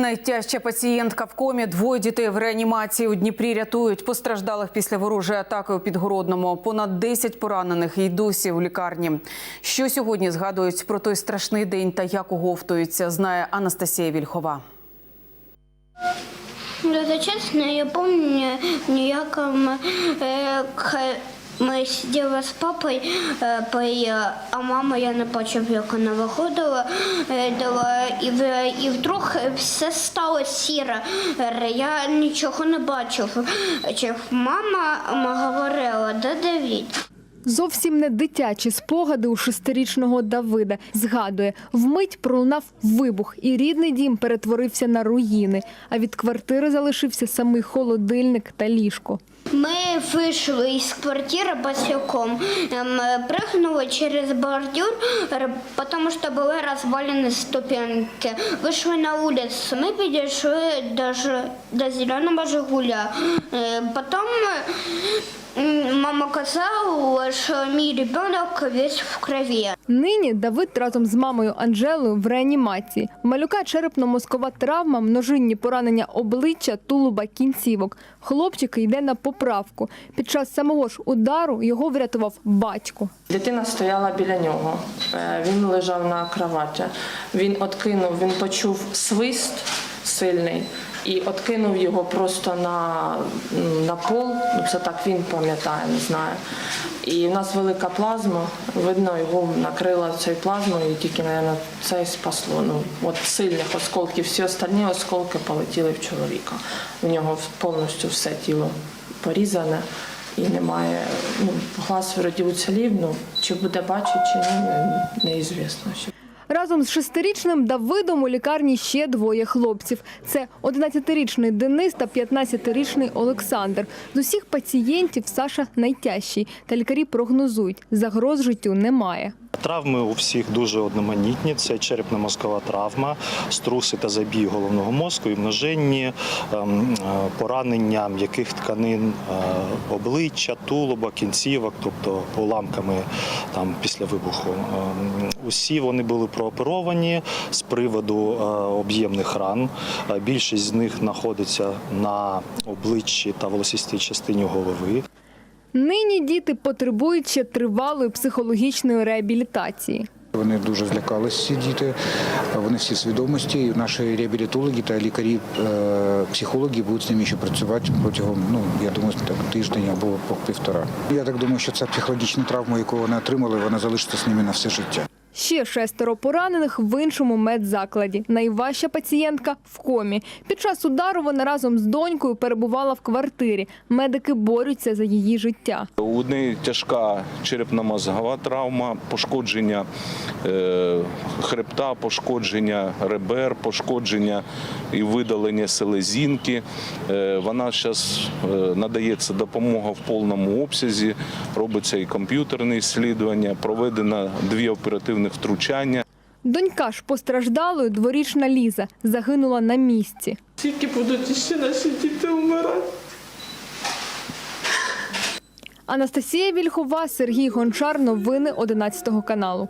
Найтяжча пацієнтка в комі. Двоє дітей в реанімації у Дніпрі рятують постраждалих після ворожої атаки у Підгородному. Понад 10 поранених і досі у лікарні. Що сьогодні згадують про той страшний день та як оговтуються, знає Анастасія Вільхова. Если честно, я як ми, е, ми сиділи з папою, е, а мама, я не бачив, як вона виходила, е, дала, і, і вдруг все стало сіре. Е, Я нічого не бачив. Чи мама говорила, да Давід. Зовсім не дитячі спогади у шестирічного Давида. Згадує, вмить пролунав вибух, і рідний дім перетворився на руїни. А від квартири залишився самий холодильник та ліжко. Ми вийшли із квартири босиком, ем, прыгнули через бордюр, тому що були розвалені ступеньки. Вийшли на вулицю, ми підійшли до, ж- до зеленого Жигуля. Е, Потім мама казала, що мій ребенок весь в крові. Нині Давид разом з мамою Анжелою в реанімації. Малюка черепно-мозкова травма, множинні поранення обличчя, тулуба, кінцівок. Хлопчик йде на поправку. Під час самого ж удару його врятував батько. Дитина стояла біля нього. Е, Він лежав на кроваті. Він откинув, він почув свист сильний і откинув його просто на, на пол. Ну, Це так він пам'ятає, не знаю. І в нас велика плазма. Видно, його накрила цією плазмою, і тільки, мабуть, це і спасло. Ну, от сильних осколків. Всі остальні осколки полетіли в чоловіка. У нього повністю все тіло порізане і немає. Ну, глаз вроді уцілів, ну чи буде бачити, чи ні, неізвісно. Разом з шестирічним Давидом у лікарні ще двоє хлопців. Це 11-річний Денис та 15-річний Олександр. З усіх пацієнтів Саша найтяжчий, та лікарі прогнозують, загроз життю немає. Травми у всіх дуже одноманітні. Це черепно-мозкова травма, струси та забій головного мозку і множинні ем, е, поранення м'яких тканин е, обличчя, тулуба, кінцівок, тобто уламками там після вибуху. Ем, Усі вони були прооперовані з приводу е, об'ємних ран. Більшість з них знаходиться на обличчі та волосистій частині голови. Нині діти потребують ще тривалої психологічної реабілітації. Вони дуже злякалися, ці діти. Вони всі свідомості. Наші реабілітологи та лікарі, е, психологи будуть з ними ще працювати протягом, ну я думаю, тиждень або півтора. Я так думаю, що ця психологічна травма, яку вони отримали, вона залишиться з ними на все життя. Ще шестеро поранених в іншому медзакладі. Найважча пацієнтка в комі. Під час удару вона разом з донькою перебувала в квартирі. Медики борються за її життя. У неї тяжка черепно-мозгова травма, пошкодження е, хребта, пошкодження ребер, пошкодження і видалення селезінки. Е, вона зараз надається допомога в повному обсязі, робиться і комп'ютерне слідування, проведено дві оперативних втручання. Донька ж постраждалою дворічна Ліза загинула на місці. Тільки будуть ще наші діти вмирати. Анастасія Вільхова, Сергій Гончар. Новини 11 каналу.